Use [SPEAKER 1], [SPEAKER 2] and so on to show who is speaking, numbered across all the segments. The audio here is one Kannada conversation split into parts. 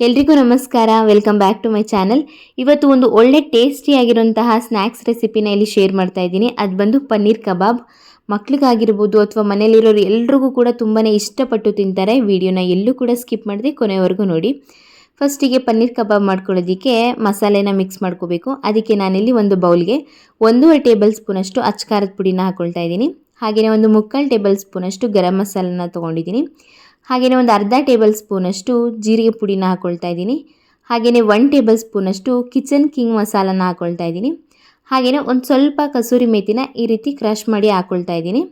[SPEAKER 1] ಎಲ್ರಿಗೂ ನಮಸ್ಕಾರ. Welcome back to my channel ಇವತ್ತು ಒಂದು ಒಳ್ಳೆ ಟೇಸ್ಟಿಯಾಗಿರುವಂತಹ ಸ್ನ್ಯಾಕ್ಸ್ ರೆಸಿಪಿನ ಇಲ್ಲಿ ಶೇರ್ ಮಾಡ್ತಾ ಇದ್ದೀನಿ. ಅದು ಬಂದು ಪನ್ನೀರ್ ಕಬಾಬ್. ಮಕ್ಳಿಗಾಗಿರ್ಬೋದು ಅಥವಾ ಮನೇಲಿರೋರು ಎಲ್ರಿಗೂ ಕೂಡ ತುಂಬಾ ಇಷ್ಟಪಟ್ಟು ತಿಂತಾರೆ. ವಿಡಿಯೋನ ಎಲ್ಲೂ ಕೂಡ ಸ್ಕಿಪ್ ಮಾಡಿದೆ ಕೊನೆವರೆಗೂ ನೋಡಿ. ಫಸ್ಟಿಗೆ ಪನ್ನೀರ್ ಕಬಾಬ್ ಮಾಡ್ಕೊಳ್ಳೋದಕ್ಕೆ ಮಸಾಲೆನ ಮಿಕ್ಸ್ ಮಾಡ್ಕೋಬೇಕು. ಅದಕ್ಕೆ ನಾನಿಲ್ಲಿ ಒಂದು ಬೌಲ್ಗೆ ಒಂದೂವರೆ ಟೇಬಲ್ ಸ್ಪೂನಷ್ಟು ಅಚ್ಕಾರದ ಪುಡಿನ ಹಾಕ್ಕೊಳ್ತಾ ಇದ್ದೀನಿ. ಹಾಗೆಯೇ ಒಂದು ಮುಕ್ಕಾಲು ಟೇಬಲ್ ಸ್ಪೂನಷ್ಟು ಗರಂ ಮಸಾಲನ ತೊಗೊಂಡಿದ್ದೀನಿ. ಹಾಗೆಯೇ ಒಂದು ಅರ್ಧ ಟೇಬಲ್ ಸ್ಪೂನಷ್ಟು ಜೀರಿಗೆ ಪುಡಿನ ಹಾಕ್ಕೊಳ್ತಾ ಇದ್ದೀನಿ. ಹಾಗೆಯೇ ಒನ್ ಟೇಬಲ್ ಸ್ಪೂನಷ್ಟು ಕಿಚನ್ ಕಿಂಗ್ ಮಸಾಲನ ಹಾಕ್ಕೊಳ್ತಾ ಇದ್ದೀನಿ. ಹಾಗೆಯೇ ಒಂದು ಸ್ವಲ್ಪ ಕಸೂರಿ ಮೇಥಿನ ಈ ರೀತಿ ಕ್ರಷ್ ಮಾಡಿ ಹಾಕ್ಕೊಳ್ತಾ ಇದ್ದೀನಿ.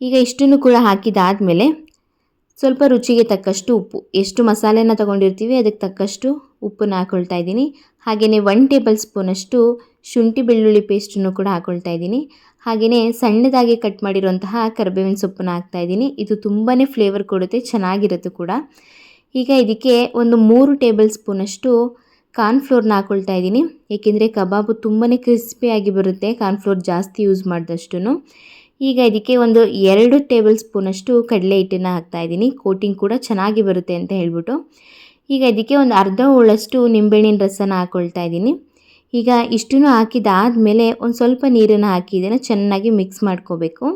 [SPEAKER 1] ಈಗ ಇಷ್ಟನ್ನು ಕೂಡ ಹಾಕಿದಾದಮೇಲೆ ಸ್ವಲ್ಪ ರುಚಿಗೆ ತಕ್ಕಷ್ಟು ಉಪ್ಪು. ಎಷ್ಟು ಮಸಾಲೆನ ತೊಗೊಂಡಿರ್ತೀವಿ ಅದಕ್ಕೆ ತಕ್ಕಷ್ಟು ಉಪ್ಪನ್ನ ಹಾಕ್ಕೊಳ್ತಾ ಇದ್ದೀನಿ. ಹಾಗೆಯೇ ಒನ್ ಟೇಬಲ್ ಸ್ಪೂನಷ್ಟು ಶುಂಠಿ ಬೆಳ್ಳುಳ್ಳಿ ಪೇಸ್ಟನ್ನು ಕೂಡ ಹಾಕ್ಕೊಳ್ತಾ ಇದ್ದೀನಿ. ಹಾಗೆಯೇ ಸಣ್ಣದಾಗಿ ಕಟ್ ಮಾಡಿರುವಂತಹ ಕರಿಬೇವಿನ ಸೊಪ್ಪನ್ನು ಹಾಕ್ತಾ ಇದ್ದೀನಿ. ಇದು ತುಂಬಾ ಫ್ಲೇವರ್ ಕೊಡುತ್ತೆ, ಚೆನ್ನಾಗಿರುತ್ತೆ ಕೂಡ. ಈಗ ಇದಕ್ಕೆ ಒಂದು ಮೂರು ಟೇಬಲ್ ಸ್ಪೂನಷ್ಟು ಕಾರ್ನ್ಫ್ಲೋರ್ನ ಹಾಕ್ಕೊಳ್ತಾ ಇದ್ದೀನಿ. ಏಕೆಂದರೆ ಕಬಾಬು ತುಂಬಾ ಕ್ರಿಸ್ಪಿಯಾಗಿ ಬರುತ್ತೆ ಕಾರ್ನ್ಫ್ಲೋರ್ ಜಾಸ್ತಿ ಯೂಸ್ ಮಾಡಿದಷ್ಟು ಈಗ ಇದಕ್ಕೆ ಒಂದು ಎರಡು ಟೇಬಲ್ ಸ್ಪೂನಷ್ಟು ಕಡಲೆ ಹಿಟ್ಟನ್ನು ಹಾಕ್ತಾಯಿದ್ದೀನಿ ಕೋಟಿಂಗ್ ಕೂಡ ಚೆನ್ನಾಗಿ ಬರುತ್ತೆ ಅಂತ ಹೇಳ್ಬಿಟ್ಟು. ಈಗ ಇದಕ್ಕೆ ಒಂದು ಅರ್ಧ ಹೋಳಷ್ಟು ನಿಂಬೆಹಣ್ಣಿನ ರಸನ ಹಾಕ್ಕೊಳ್ತಾ ಇದ್ದೀನಿ. ಈಗ ಇಷ್ಟನ್ನು ಹಾಕಿದಾದಮೇಲೆ ಒಂದು ಸ್ವಲ್ಪ ನೀರನ್ನು ಹಾಕಿ ಇದನ್ನು ಚೆನ್ನಾಗಿ ಮಿಕ್ಸ್ ಮಾಡ್ಕೋಬೇಕು.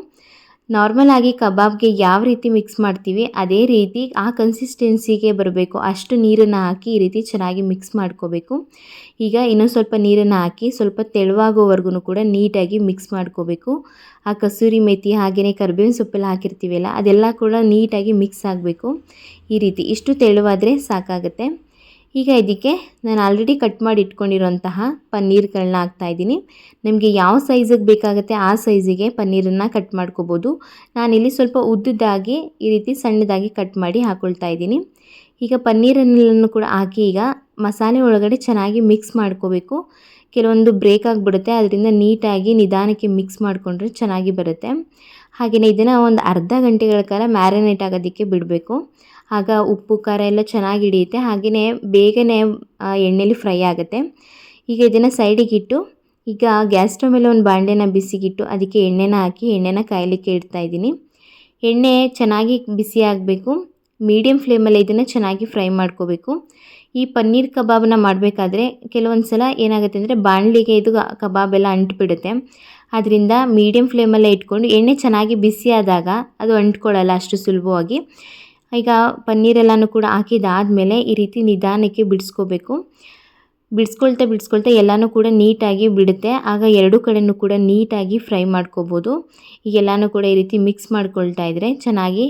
[SPEAKER 1] ನಾರ್ಮಲ್ ಆಗಿ ಕಬಾಬ್ಗೆ ಯಾವ ರೀತಿ ಮಿಕ್ಸ್ ಮಾಡ್ತೀವಿ, ಅದೇ ರೀತಿ ಆ ಕನ್ಸಿಸ್ಟೆನ್ಸಿಗೆ ಬರಬೇಕು. ಅಷ್ಟು ನೀರನ್ನು ಹಾಕಿ ಈ ರೀತಿ ಚೆನ್ನಾಗಿ ಮಿಕ್ಸ್ ಮಾಡ್ಕೋಬೇಕು. ಈಗ ಇನ್ನೊಂದು ಸ್ವಲ್ಪ ನೀರನ್ನು ಹಾಕಿ ಸ್ವಲ್ಪ ತೆಳುವಾಗೋವರೆಗೂ ಕೂಡ ನೀಟಾಗಿ ಮಿಕ್ಸ್ ಮಾಡ್ಕೋಬೇಕು. ಆ ಕಸೂರಿ ಮೆಥಿ ಹಾಗೆಯೇ ಕರಿಬೇವಿನ ಸೊಪ್ಪೆಲ್ಲ ಹಾಕಿರ್ತೀವಲ್ಲ, ಅದೆಲ್ಲ ಕೂಡ ನೀಟಾಗಿ ಮಿಕ್ಸ್ ಆಗಬೇಕು. ಈ ರೀತಿ ಇಷ್ಟು ತೆಳುವಾದರೆ ಸಾಕಾಗುತ್ತೆ. ಈಗ ಇದಕ್ಕೆ ನಾನು ಆಲ್ರೆಡಿ ಕಟ್ ಮಾಡಿ ಇಟ್ಕೊಂಡಿರೋಂತಹ ಪನ್ನೀರ್ಗಳನ್ನ ಹಾಕ್ತಾಯಿದ್ದೀನಿ ನಿಮಗೆ ಯಾವ ಸೈಜಿಗೆ ಬೇಕಾಗುತ್ತೆ ಆ ಸೈಜಿಗೆ ಪನ್ನೀರನ್ನು ಕಟ್ ಮಾಡ್ಕೋಬೋದು. ನಾನಿಲ್ಲಿ ಸ್ವಲ್ಪ ಉದ್ದದಾಗಿ ಈ ರೀತಿ ಸಣ್ಣದಾಗಿ ಕಟ್ ಮಾಡಿ ಹಾಕ್ಕೊಳ್ತಾ ಇದ್ದೀನಿ. ಈಗ ಪನ್ನೀರನ್ನೆಲ್ಲನೂ ಕೂಡ ಹಾಕಿ ಈಗ ಮಸಾಲೆ ಒಳಗಡೆ ಚೆನ್ನಾಗಿ ಮಿಕ್ಸ್ ಮಾಡ್ಕೋಬೇಕು. ಕೆಲವೊಂದು ಬ್ರೇಕ್ ಆಗಿಬಿಡುತ್ತೆ, ಅದರಿಂದ ನೀಟಾಗಿ ನಿಧಾನಕ್ಕೆ ಮಿಕ್ಸ್ ಮಾಡಿಕೊಂಡ್ರೆ ಚೆನ್ನಾಗಿ ಬರುತ್ತೆ. ಹಾಗೆಯೇ ಇದನ್ನು ಒಂದು ಅರ್ಧ ಗಂಟೆಗಳ ಕಾಲ ಮ್ಯಾರಿನೇಟ್ ಆಗೋದಕ್ಕೆ ಬಿಡಬೇಕು. ಆಗ ಉಪ್ಪು, ಖಾರ ಎಲ್ಲ ಚೆನ್ನಾಗಿ ಹಿಡಿಯುತ್ತೆ. ಹಾಗೆಯೇ ಬೇಗನೆ ಎಣ್ಣೆಲಿ ಫ್ರೈ ಆಗುತ್ತೆ. ಈಗ ಇದನ್ನು ಸೈಡಿಗೆ ಇಟ್ಟು, ಈಗ ಗ್ಯಾಸ್ ಸ್ಟವ್ ಮೇಲೆ ಒಂದು ಬಾಂಡೆನ ಬಿಸಿಗಿಟ್ಟು ಅದಕ್ಕೆ ಎಣ್ಣೆನ ಹಾಕಿ ಎಣ್ಣೆನ ಕಾಯಲಿಕ್ಕೆ ಇಡ್ತಾ ಇದ್ದೀನಿ. ಎಣ್ಣೆ ಚೆನ್ನಾಗಿ ಬಿಸಿ ಆಗಬೇಕು. ಮೀಡಿಯಮ್ ಫ್ಲೇಮಲ್ಲಿ ಇದನ್ನು ಚೆನ್ನಾಗಿ ಫ್ರೈ ಮಾಡ್ಕೋಬೇಕು. ಈ ಪನ್ನೀರ್ ಕಬಾಬನ್ನ ಮಾಡಬೇಕಾದ್ರೆ ಕೆಲವೊಂದು ಸಲ ಏನಾಗುತ್ತೆ ಅಂದರೆ ಬಾಣಲಿಗೆ ಇದು ಕಬಾಬ್ ಎಲ್ಲ ಅಂಟ್ಬಿಡುತ್ತೆ. ಅದರಿಂದ ಮೀಡಿಯಮ್ ಫ್ಲೇಮಲ್ಲೇ ಇಟ್ಕೊಂಡು ಎಣ್ಣೆ ಚೆನ್ನಾಗಿ ಬಿಸಿ ಆದಾಗ ಅದು ಅಂಟ್ಕೊಳ್ಳಲ್ಲ ಅಷ್ಟು ಸುಲಭವಾಗಿ. ಈಗ ಪನ್ನೀರೆಲ್ಲನೂ ಕೂಡ ಹಾಕಿದಾದಮೇಲೆ ಈ ರೀತಿ ನಿಧಾನಕ್ಕೆ ಬಿಡಿಸ್ಕೋಬೇಕು. ಬಿಡಿಸ್ಕೊಳ್ತಾ ಬಿಡಿಸ್ಕೊಳ್ತಾ ಎಲ್ಲನೂ ಕೂಡ ನೀಟಾಗಿ ಬಿಡುತ್ತೆ. ಆಗ ಎರಡು ಕಡೆಯೂ ಕೂಡ ನೀಟಾಗಿ ಫ್ರೈ ಮಾಡ್ಕೋಬೋದು. ಈಗೆಲ್ಲನೂ ಕೂಡ ಈ ರೀತಿ ಮಿಕ್ಸ್ ಮಾಡ್ಕೊಳ್ತಾ ಇದ್ದರೆ ಚೆನ್ನಾಗಿ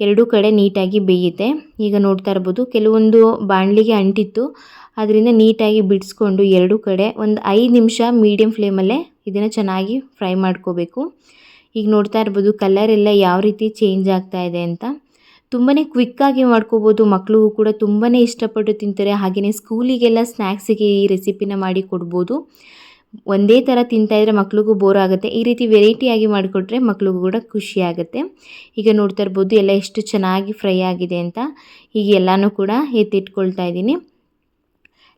[SPEAKER 1] ಎರಡೂ ಕಡೆ ನೀಟಾಗಿ ಬೇಯುತ್ತೆ. ಈಗ ನೋಡ್ತಾ ಇರ್ಬೋದು ಕೆಲವೊಂದು ಬಾಣಲಿಗೆ ಅಂಟಿತ್ತು. ಅದರಿಂದ ನೀಟಾಗಿ ಬಿಡಿಸ್ಕೊಂಡು ಎರಡೂ ಕಡೆ ಒಂದು ಐದು ನಿಮಿಷ ಮೀಡಿಯಮ್ ಫ್ಲೇಮಲ್ಲೇ ಇದನ್ನು ಚೆನ್ನಾಗಿ ಫ್ರೈ ಮಾಡ್ಕೋಬೇಕು. ಈಗ ನೋಡ್ತಾ ಇರ್ಬೋದು ಕಲರ್ ಎಲ್ಲ ಯಾವ ರೀತಿ ಚೇಂಜ್ ಆಗ್ತಾ ಇದೆ ಅಂತ. ತುಂಬಾ ಕ್ವಿಕ್ಕಾಗಿ ಮಾಡ್ಕೋಬೋದು. ಮಕ್ಕಳು ಕೂಡ ತುಂಬಾ ಇಷ್ಟಪಟ್ಟು ತಿಂತಾರೆ. ಹಾಗೆಯೇ ಸ್ಕೂಲಿಗೆಲ್ಲ ಸ್ನ್ಯಾಕ್ಸಿಗೆ ಈ ರೆಸಿಪಿನ ಮಾಡಿ ಕೊಡ್ಬೋದು. ಒಂದೇ ಥರ ತಿಂತಾಯಿದ್ರೆ ಮಕ್ಳಿಗೂ ಬೋರ್ ಆಗುತ್ತೆ. ಈ ರೀತಿ ವೆರೈಟಿಯಾಗಿ ಮಾಡಿಕೊಟ್ರೆ ಮಕ್ಳಿಗೂ ಕೂಡ ಖುಷಿ ಆಗುತ್ತೆ. ಈಗ ನೋಡ್ತಾ ಇರ್ಬೋದು ಎಲ್ಲ ಎಷ್ಟು ಚೆನ್ನಾಗಿ ಫ್ರೈ ಆಗಿದೆ ಅಂತ. ಈಗ ಎಲ್ಲನೂ ಕೂಡ ಎತ್ತಿಟ್ಕೊಳ್ತಾ ಇದ್ದೀನಿ.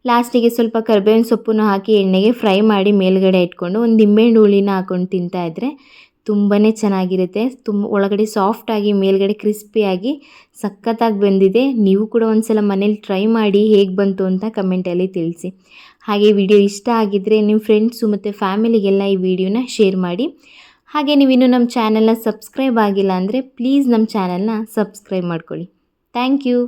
[SPEAKER 1] ಲಾಸ್ಟಿಗೆ ಸ್ವಲ್ಪ ಕರ್ಬೇವಿನ ಸೊಪ್ಪನ್ನು ಹಾಕಿ ಎಣ್ಣೆಗೆ ಫ್ರೈ ಮಾಡಿ ಮೇಲ್ಗಡೆ ಇಟ್ಕೊಂಡು ಒಂದು ನಿಂಬೆಹಣ್ಣು ಹುಳಿನ ಹಾಕೊಂಡು ತಿಂತಾಯಿದ್ರೆ ತುಂಬಾ ಚೆನ್ನಾಗಿರುತ್ತೆ. ತುಂಬ ಒಳಗಡೆ ಸಾಫ್ಟಾಗಿ ಮೇಲ್ಗಡೆ ಕ್ರಿಸ್ಪಿಯಾಗಿ ಸಖತ್ತಾಗಿ ಬಂದಿದೆ. ನೀವು ಕೂಡ ಒಂದು ಸಲ ಮನೇಲಿ ಟ್ರೈ ಮಾಡಿ ಹೇಗೆ ಬಂತು ಅಂತ ಕಮೆಂಟಲ್ಲಿ ತಿಳಿಸಿ. ಹಾಗೆ ವಿಡಿಯೋ ಇಷ್ಟ ಆಗಿದ್ದರೆ ನಿಮ್ಮ ಫ್ರೆಂಡ್ಸು ಮತ್ತು ಫ್ಯಾಮಿಲಿಗೆಲ್ಲ ಈ ವಿಡಿಯೋನ ಶೇರ್ ಮಾಡಿ. ಹಾಗೆ ನೀವಿನ್ನೂ ನಮ್ಮ ಚಾನಲ್ನ ಸಬ್ಸ್ಕ್ರೈಬ್ ಆಗಿಲ್ಲ ಅಂದರೆ ಪ್ಲೀಸ್ ನಮ್ಮ ಚಾನಲ್ನ ಸಬ್ಸ್ಕ್ರೈಬ್ ಮಾಡ್ಕೊಳ್ಳಿ. Thank you